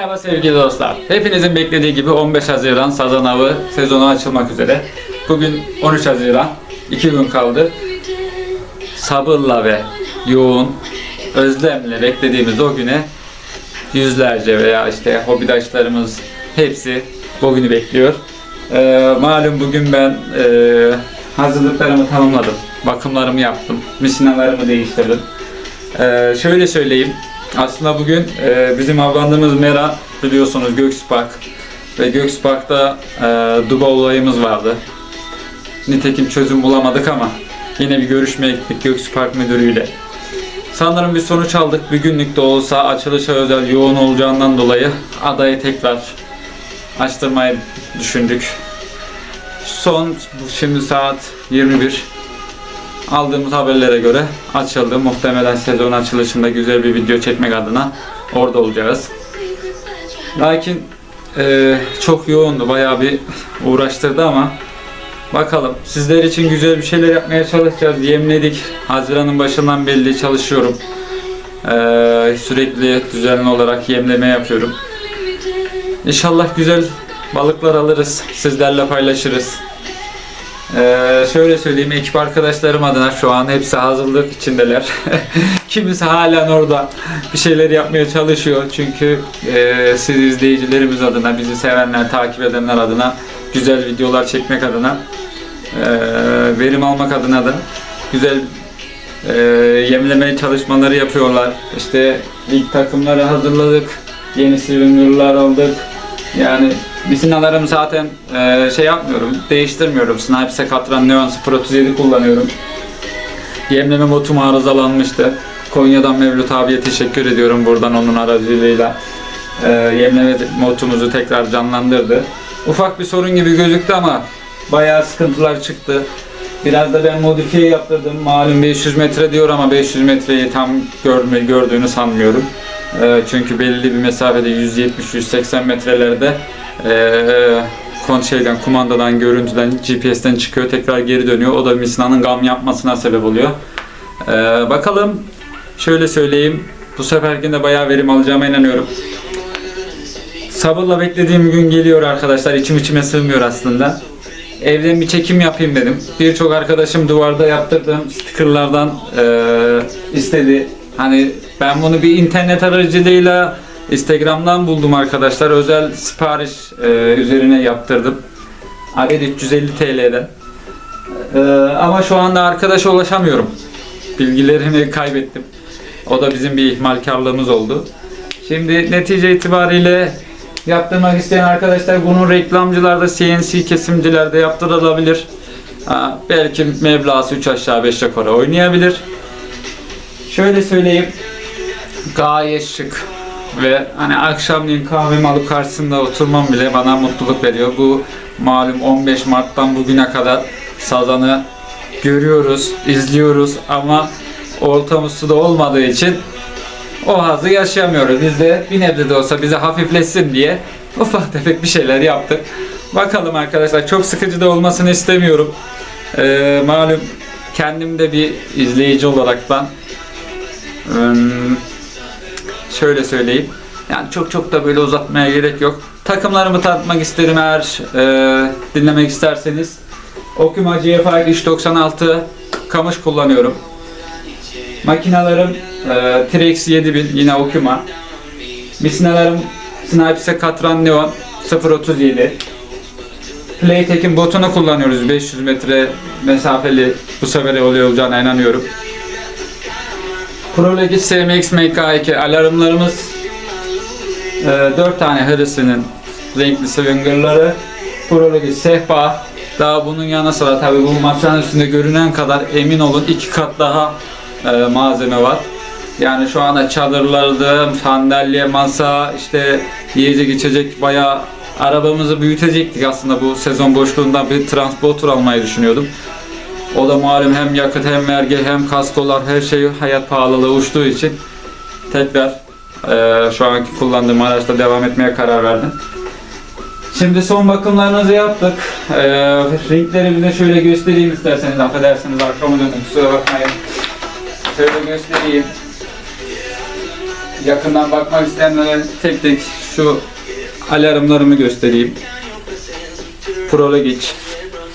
Merhaba sevgili dostlar. Hepinizin beklediği gibi 15 Haziran sazan avı sezonu açılmak üzere. Bugün 13 Haziran. 2 gün kaldı. Sabırla ve yoğun özlemle beklediğimiz o güne yüzlerce veya işte hobidaşlarımız hepsi bugünü bekliyor. Ee, malum bugün ben e, hazırlıklarımı tamamladım. Bakımlarımı yaptım. Misinalarımı değiştirdim. Ee, şöyle söyleyeyim. Aslında bugün e, bizim avlandığımız mera biliyorsunuz Gökspark ve Gökspark'ta e, duba olayımız vardı. Nitekim çözüm bulamadık ama yine bir görüşmeye gittik Gökspark müdürüyle. Sanırım bir sonuç aldık. Bir günlük de olsa açılışa özel yoğun olacağından dolayı adayı tekrar açtırmayı düşündük. Son şimdi saat 21. Aldığımız haberlere göre açıldı. Muhtemelen sezon açılışında güzel bir video çekmek adına orada olacağız. Lakin e, çok yoğundu. Bayağı bir uğraştırdı ama bakalım. Sizler için güzel bir şeyler yapmaya çalışacağız. Yemledik. Haziran'ın başından belli çalışıyorum. E, sürekli düzenli olarak yemleme yapıyorum. İnşallah güzel balıklar alırız. Sizlerle paylaşırız. Ee, şöyle söyleyeyim ekip arkadaşlarım adına şu an hepsi hazırlık içindeler. Kimisi halen orada bir şeyler yapmaya çalışıyor. Çünkü e, siz izleyicilerimiz adına, bizi sevenler, takip edenler adına güzel videolar çekmek adına e, verim almak adına da güzel e, yemleme çalışmaları yapıyorlar. İşte ilk takımları hazırladık. Yeni swinger aldık. Yani Misinalarım zaten e, şey yapmıyorum, değiştirmiyorum. Snipe Katran Neon 037 kullanıyorum. Yemleme botum arızalanmıştı. Konya'dan Mevlüt abiye teşekkür ediyorum buradan onun aracılığıyla. E, yemleme motumuzu tekrar canlandırdı. Ufak bir sorun gibi gözüktü ama bayağı sıkıntılar çıktı. Biraz da ben modifiye yaptırdım. Malum 500 metre diyor ama 500 metreyi tam görme, gördüğünü sanmıyorum. E, çünkü belli bir mesafede 170-180 metrelerde ee, kon şeyden, kumandadan, görüntüden, GPS'ten çıkıyor, tekrar geri dönüyor. O da Misina'nın gam yapmasına sebep oluyor. Ee, bakalım, şöyle söyleyeyim, bu seferkinde bayağı verim alacağıma inanıyorum. Sabırla beklediğim gün geliyor arkadaşlar, içim içime sığmıyor aslında. Evden bir çekim yapayım dedim. Birçok arkadaşım duvarda yaptırdığım stickerlardan ee, istedi. Hani ben bunu bir internet aracılığıyla Instagram'dan buldum arkadaşlar. Özel sipariş e, üzerine yaptırdım. Adet 350 TL'den. E, ama şu anda arkadaşa ulaşamıyorum. Bilgilerimi kaybettim. O da bizim bir ihmalkarlığımız oldu. Şimdi netice itibariyle yaptırmak isteyen arkadaşlar bunun reklamcılarda CNC kesimcilerde yaptırılabilir. Ha, belki meblası 3 aşağı 5 yukarı oynayabilir. Şöyle söyleyeyim. Gayet şık ve hani akşamleyin kahvemi alıp karşısında oturmam bile bana mutluluk veriyor. Bu malum 15 Mart'tan bugüne kadar sazanı görüyoruz, izliyoruz ama ortamız suda olmadığı için o hazı yaşayamıyoruz. Biz de bir nebze de olsa bize hafifletsin diye ufak tefek bir şeyler yaptık. Bakalım arkadaşlar çok sıkıcı da olmasını istemiyorum. Ee, malum kendim de bir izleyici olaraktan ım, şöyle söyleyeyim. Yani çok çok da böyle uzatmaya gerek yok. Takımlarımı tanıtmak isterim eğer e, dinlemek isterseniz. Okuma GFI 396 kamış kullanıyorum. Makinalarım e, T-Rex 7000 yine Okuma. Misinelerim Snipes'e Katran Neon 037. Playtek'in botunu kullanıyoruz 500 metre mesafeli bu sefer oluyor olacağına inanıyorum. ProLegis SMX MK2 alarmlarımız e, 4 tane Harrison'ın renkli swingerları ProLegis sehpa daha bunun yanı sıra tabi bu masanın üstünde görünen kadar emin olun iki kat daha e, malzeme var. Yani şu anda çadırlardı, sandalye, masa, işte yiyecek içecek bayağı arabamızı büyütecektik aslında bu sezon boşluğunda bir transporter almayı düşünüyordum. O da malum hem yakıt hem vergi hem kaskolar her şey hayat pahalılığı uçtuğu için tekrar e, şu anki kullandığım araçla devam etmeye karar verdim. Şimdi son bakımlarımızı yaptık. E, renkleri de şöyle göstereyim isterseniz affedersiniz arkamı dönün kusura bakmayın. Şöyle göstereyim. yakından bakmak isteyenlere tek tek şu alarmlarımı göstereyim. Prologic.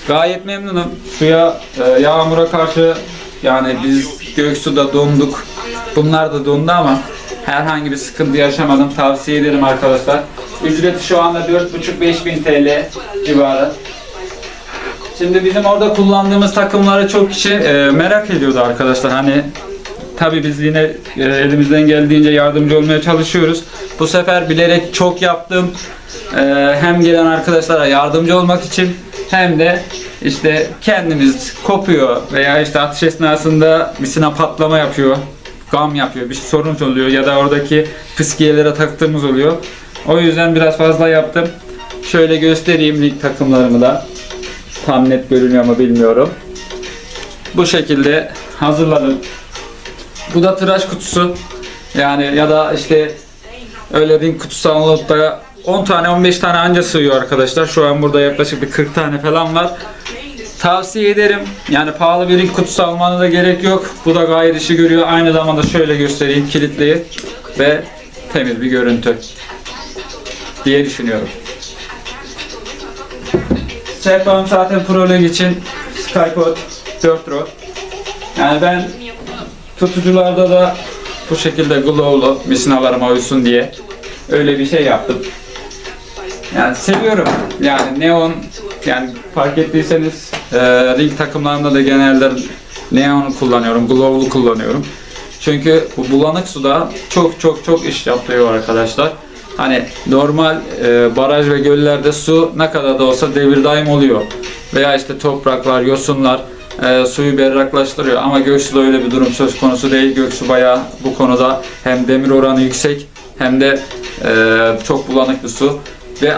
Gayet memnunum. Suya, e, yağmura karşı yani biz Göksu'da donduk. Bunlar da dondu ama herhangi bir sıkıntı yaşamadım. Tavsiye ederim arkadaşlar. Ücreti şu anda 4,5-5 TL civarı. Şimdi bizim orada kullandığımız takımları çok kişi e, merak ediyordu arkadaşlar. Hani tabii biz yine e, elimizden geldiğince yardımcı olmaya çalışıyoruz. Bu sefer bilerek çok yaptım. E, hem gelen arkadaşlara yardımcı olmak için hem de işte kendimiz kopuyor veya işte atış esnasında misina patlama yapıyor. Gam yapıyor, bir sorun oluyor ya da oradaki fıskiyelere taktığımız oluyor. O yüzden biraz fazla yaptım. Şöyle göstereyim lig takımlarımı da. Tam net görünüyor mu bilmiyorum. Bu şekilde hazırladım. Bu da tıraş kutusu. Yani ya da işte öyle ring kutusu alıp da 10 tane 15 tane anca sığıyor arkadaşlar. Şu an burada yaklaşık bir 40 tane falan var. Tavsiye ederim. Yani pahalı bir kutusu almana da gerek yok. Bu da gayet işi görüyor. Aynı zamanda şöyle göstereyim kilitli ve temiz bir görüntü diye düşünüyorum. Sehpam zaten Pro Lig için Skypod 4 row. Yani ben tutucularda da bu şekilde glow'lu misinalarıma uysun diye öyle bir şey yaptım. Yani seviyorum. Yani neon yani fark ettiyseniz e, ring takımlarında da genelde neon kullanıyorum, glow'lu kullanıyorum. Çünkü bu bulanık suda çok çok çok iş yapıyor arkadaşlar. Hani normal e, baraj ve göllerde su ne kadar da olsa devir daim oluyor. Veya işte topraklar, yosunlar e, suyu berraklaştırıyor. Ama Göksu'da öyle bir durum söz konusu değil. Göksu bayağı bu konuda hem demir oranı yüksek hem de e, çok bulanık bir su. Ve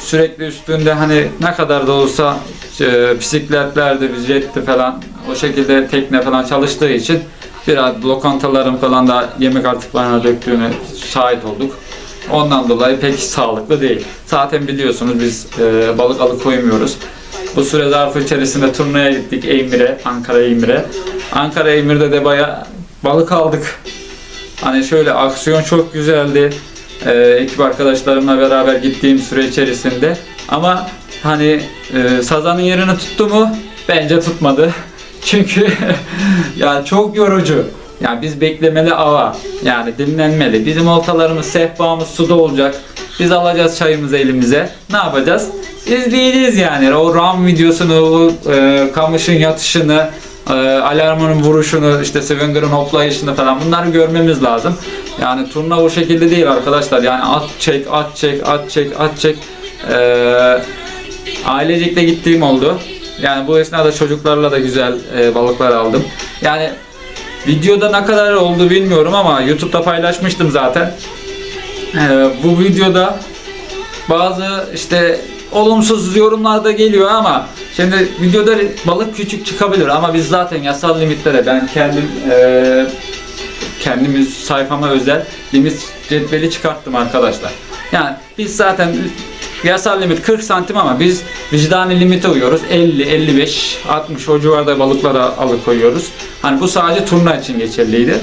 sürekli üstünde hani ne kadar da olsa e, bisikletlerde, jetti falan o şekilde tekne falan çalıştığı için biraz lokantaların falan da yemek artıklarına döktüğünü şahit olduk. Ondan dolayı pek sağlıklı değil. Zaten biliyorsunuz biz e, balık alıkoymuyoruz. Bu süre zarfı içerisinde turnaya gittik Eymir'e, Ankara Eymir'e. Ankara Eymir'de de baya balık aldık. Hani şöyle aksiyon çok güzeldi. Ee, ekip arkadaşlarımla beraber gittiğim süre içerisinde. Ama hani e, sazanın yerini tuttu mu? Bence tutmadı. Çünkü yani çok yorucu. Yani biz beklemeli ava. Yani dinlenmeli. Bizim oltalarımız, sehpamız suda olacak. Biz alacağız çayımızı elimize. Ne yapacağız? İzleyeceğiz yani. O ram videosunu, o e, kamışın yatışını, e, alarmının vuruşunu, işte Swenger'ın hoplayışını falan bunları görmemiz lazım. Yani turna o şekilde değil arkadaşlar. Yani at çek, at çek, at çek, at çek. E, ailecekle gittiğim oldu. Yani bu esnada çocuklarla da güzel e, balıklar aldım. Yani videoda ne kadar oldu bilmiyorum ama YouTube'da paylaşmıştım zaten. E, bu videoda bazı işte olumsuz yorumlar da geliyor ama şimdi videoda balık küçük çıkabilir ama biz zaten yasal limitlere ben kendim e, kendimiz sayfama özel limit cetveli çıkarttım arkadaşlar. Yani biz zaten yasal limit 40 santim ama biz vicdani limite uyuyoruz. 50, 55, 60 o civarda balıklara alıkoyuyoruz. Hani bu sadece turna için geçerliydi.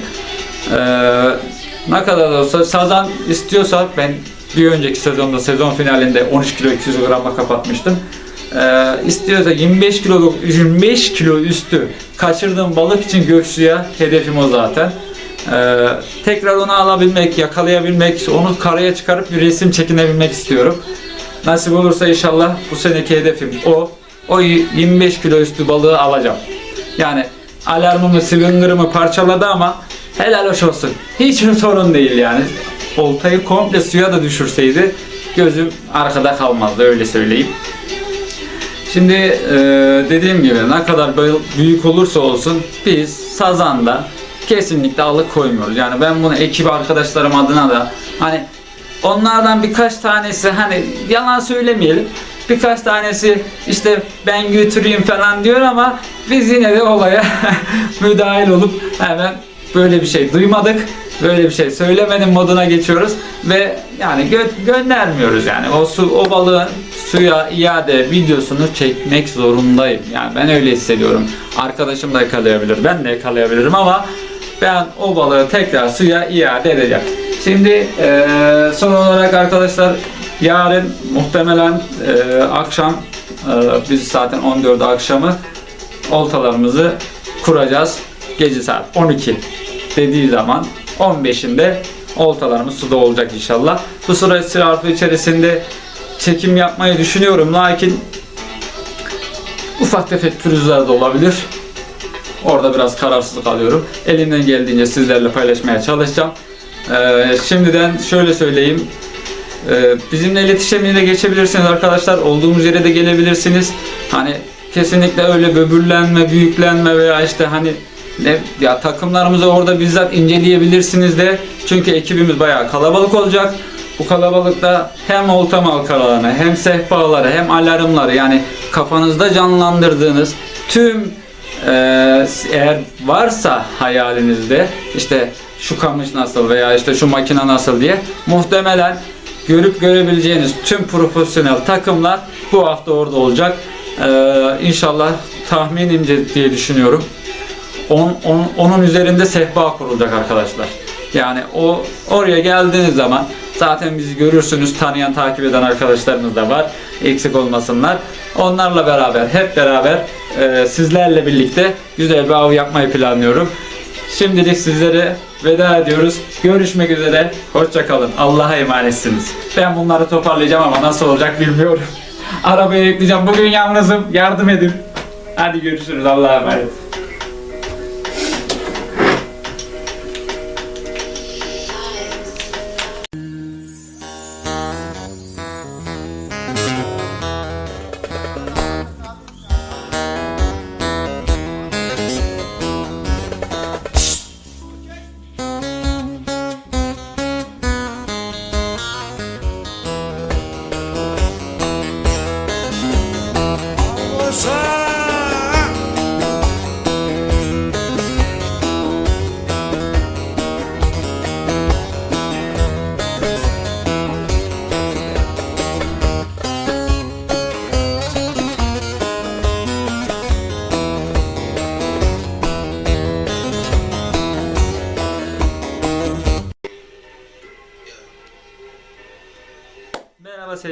Ee, ne kadar da olsa sazan istiyorsa ben bir önceki sezonda sezon finalinde 13 kilo 200 grama kapatmıştım. Ee, istiyorsa 25 kilo 25 kilo üstü kaçırdığım balık için göksuya hedefim o zaten. Ee, tekrar onu alabilmek, yakalayabilmek, onu karaya çıkarıp bir resim çekinebilmek istiyorum. Nasip olursa inşallah bu seneki hedefim o. O 25 kilo üstü balığı alacağım. Yani alarmımı, swinger'ımı parçaladı ama helal hoş olsun. Hiç sorun değil yani. Oltayı komple suya da düşürseydi gözüm arkada kalmazdı öyle söyleyeyim. Şimdi e, dediğim gibi ne kadar büyük olursa olsun biz sazanda kesinlikle alıkoymuyoruz. Yani ben bunu ekip arkadaşlarım adına da hani onlardan birkaç tanesi hani yalan söylemeyelim birkaç tanesi işte ben götüreyim falan diyor ama biz yine de olaya müdahil olup hemen böyle bir şey duymadık böyle bir şey söylemenin moduna geçiyoruz ve yani gö- göndermiyoruz yani. O su o balığın suya iade videosunu çekmek zorundayım. Yani ben öyle hissediyorum. Arkadaşım da yakalayabilir ben de yakalayabilirim ama ben o balığı tekrar suya iade edeceğim. Şimdi eee, son olarak arkadaşlar yarın muhtemelen eee, akşam eee, biz zaten 14 akşamı oltalarımızı kuracağız. Gece saat 12 dediği zaman 15'inde oltalarımız suda olacak inşallah. Bu süre zarfı içerisinde çekim yapmayı düşünüyorum lakin ufak tefek pürüzler de olabilir. Orada biraz kararsız kalıyorum. Elimden geldiğince sizlerle paylaşmaya çalışacağım. Ee, şimdiden şöyle söyleyeyim. Ee, bizimle iletişimine geçebilirsiniz arkadaşlar. Olduğumuz yere de gelebilirsiniz. Hani kesinlikle öyle böbürlenme, büyüklenme veya işte hani ne ya takımlarımızı orada bizzat inceleyebilirsiniz de. Çünkü ekibimiz bayağı kalabalık olacak. Bu kalabalıkta hem olta malkalarını, hem sehpaları, hem alarmları yani kafanızda canlandırdığınız tüm ee, eğer varsa hayalinizde işte şu kamış nasıl veya işte şu makine nasıl diye muhtemelen görüp görebileceğiniz tüm profesyonel takımlar bu hafta orada olacak. Ee, inşallah tahminimce diye düşünüyorum. On, on- onun üzerinde sehpa kurulacak arkadaşlar. Yani o oraya geldiğiniz zaman zaten bizi görürsünüz tanıyan takip eden arkadaşlarımız da var. Eksik olmasınlar. Onlarla beraber hep beraber e, sizlerle birlikte güzel bir av yapmayı planlıyorum. Şimdilik sizlere veda ediyoruz. Görüşmek üzere. Hoşça kalın. Allah'a emanetsiniz. Ben bunları toparlayacağım ama nasıl olacak bilmiyorum. Arabaya yükleyeceğim. Bugün yalnızım. Yardım edin. Hadi görüşürüz. Allah'a emanet.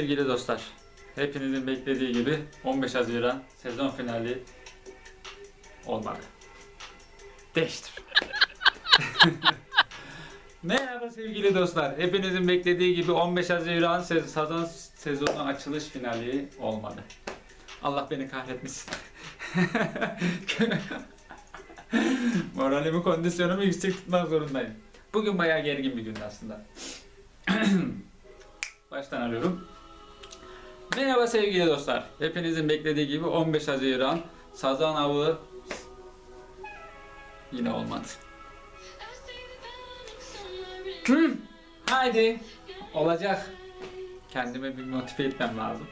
Sevgili dostlar. Hepinizin beklediği gibi 15 Haziran sezon finali olmadı. Değiştir. Merhaba sevgili dostlar. Hepinizin beklediği gibi 15 Haziran se- sezon sezonu açılış finali olmadı. Allah beni kahretmesin. Moralimi, kondisyonumu yüksek tutmak zorundayım. Bugün bayağı gergin bir gündü aslında. Baştan alıyorum. Merhaba sevgili dostlar. Hepinizin beklediği gibi 15 Haziran sazan avı yine olmadı. Haydi olacak. Kendime bir motive etmem lazım.